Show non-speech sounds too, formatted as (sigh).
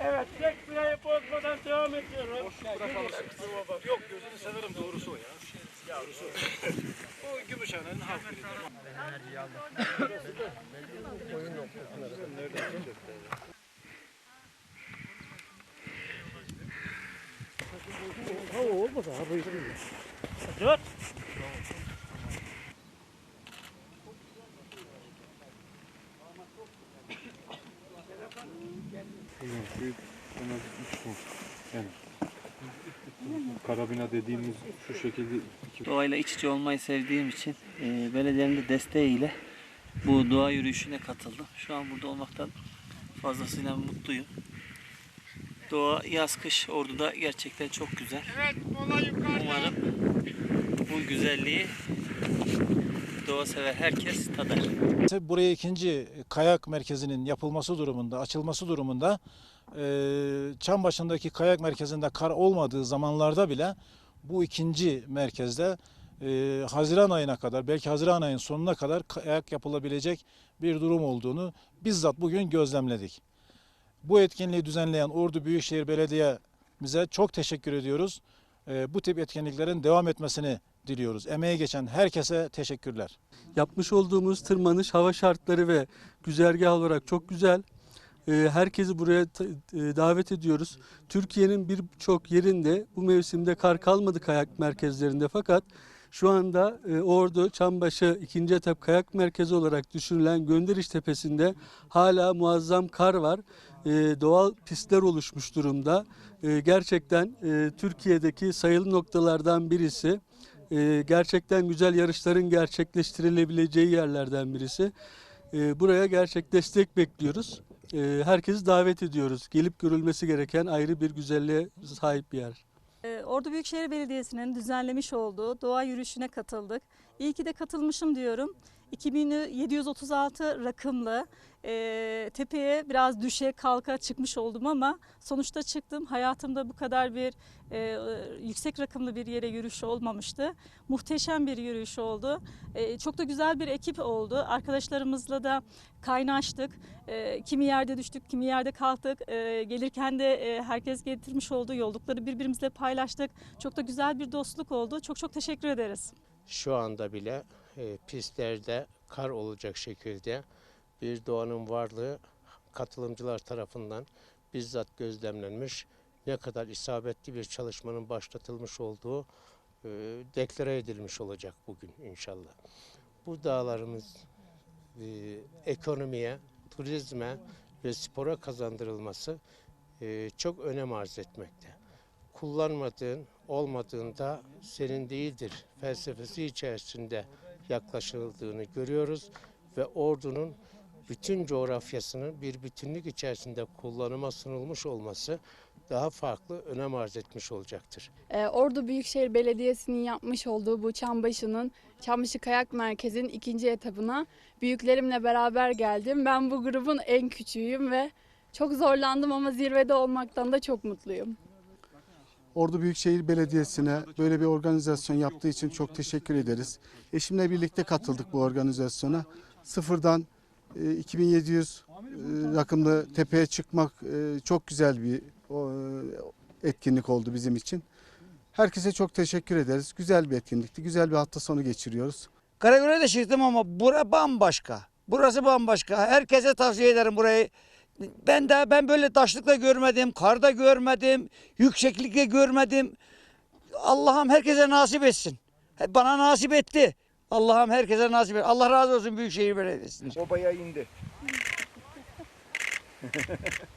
Evet, tek sırayı bozmadan devam ediyoruz. Yok gözünü severim doğrusu o ya. Doğrusu (laughs) o. Gümüşhane'nin halkı. Dur. Büyük en az üç bu. Yani. Karabina dediğimiz şu şekilde iki Doğayla iç içe olmayı sevdiğim için e, belediyenin de desteğiyle bu doğa yürüyüşüne katıldım. Şu an burada olmaktan fazlasıyla mutluyum. Doğa yaz kış Ordu'da gerçekten çok güzel. Umarım bu güzelliği doğa sever herkes tadar. Tabii Buraya ikinci kayak merkezinin yapılması durumunda, açılması durumunda e, Çambaşı'ndaki kayak merkezinde kar olmadığı zamanlarda bile bu ikinci merkezde e, Haziran ayına kadar, belki Haziran ayının sonuna kadar kayak yapılabilecek bir durum olduğunu bizzat bugün gözlemledik. Bu etkinliği düzenleyen Ordu Büyükşehir Belediye'mize çok teşekkür ediyoruz. E, bu tip etkinliklerin devam etmesini diliyoruz. Emeği geçen herkese teşekkürler. Yapmış olduğumuz tırmanış hava şartları ve güzergah olarak çok güzel. Ee, Herkesi buraya e, davet ediyoruz. Türkiye'nin birçok yerinde bu mevsimde kar kalmadı kayak merkezlerinde fakat şu anda e, Ordu, Çambaşı ikinci etap kayak merkezi olarak düşünülen Gönderiş Tepesi'nde hala muazzam kar var. E, Doğal pistler oluşmuş durumda. E, Gerçekten Türkiye'deki sayılı noktalardan birisi. Gerçekten güzel yarışların gerçekleştirilebileceği yerlerden birisi. Buraya gerçek destek bekliyoruz. E, herkesi davet ediyoruz. Gelip görülmesi gereken ayrı bir güzelliğe sahip bir yer. Ee, Ordu Büyükşehir Belediyesi'nin düzenlemiş olduğu doğa yürüyüşüne katıldık. İyi ki de katılmışım diyorum. 2736 rakımlı e, tepeye biraz düşe kalka çıkmış oldum ama sonuçta çıktım. Hayatımda bu kadar bir e, yüksek rakımlı bir yere yürüyüş olmamıştı. Muhteşem bir yürüyüş oldu. E, çok da güzel bir ekip oldu. Arkadaşlarımızla da kaynaştık. E, kimi yerde düştük, kimi yerde kalktık. E, gelirken de e, herkes getirmiş olduğu yollukları birbirimizle paylaştık. Çok da güzel bir dostluk oldu. Çok çok teşekkür ederiz. şu anda bile e, pistlerde kar olacak şekilde bir doğanın varlığı katılımcılar tarafından bizzat gözlemlenmiş. Ne kadar isabetli bir çalışmanın başlatılmış olduğu e, deklare edilmiş olacak bugün inşallah. Bu dağlarımız e, ekonomiye, turizme ve spora kazandırılması e, çok önem arz etmekte kullanmadığın olmadığında senin değildir felsefesi içerisinde yaklaşıldığını görüyoruz ve ordunun bütün coğrafyasının bir bütünlük içerisinde kullanıma sunulmuş olması daha farklı önem arz etmiş olacaktır. Ee, Ordu Büyükşehir Belediyesi'nin yapmış olduğu bu Çambaşı'nın Çambaşı Kayak Merkezi'nin ikinci etabına büyüklerimle beraber geldim. Ben bu grubun en küçüğüyüm ve çok zorlandım ama zirvede olmaktan da çok mutluyum. Ordu Büyükşehir Belediyesi'ne böyle bir organizasyon yaptığı için çok teşekkür ederiz. Eşimle birlikte katıldık bu organizasyona. Sıfırdan e, 2700 e, rakımlı tepeye çıkmak e, çok güzel bir e, etkinlik oldu bizim için. Herkese çok teşekkür ederiz. Güzel bir etkinlikti. Güzel bir hafta sonu geçiriyoruz. Karagöl'e de çıktım ama bura bambaşka. Burası bambaşka. Herkese tavsiye ederim burayı ben de ben böyle taşlıkta görmedim, karda görmedim, yükseklikte görmedim. Allah'ım herkese nasip etsin. Bana nasip etti. Allah'ım herkese nasip etsin. Allah razı olsun Büyükşehir Belediyesi'nin. Obaya indi. (laughs)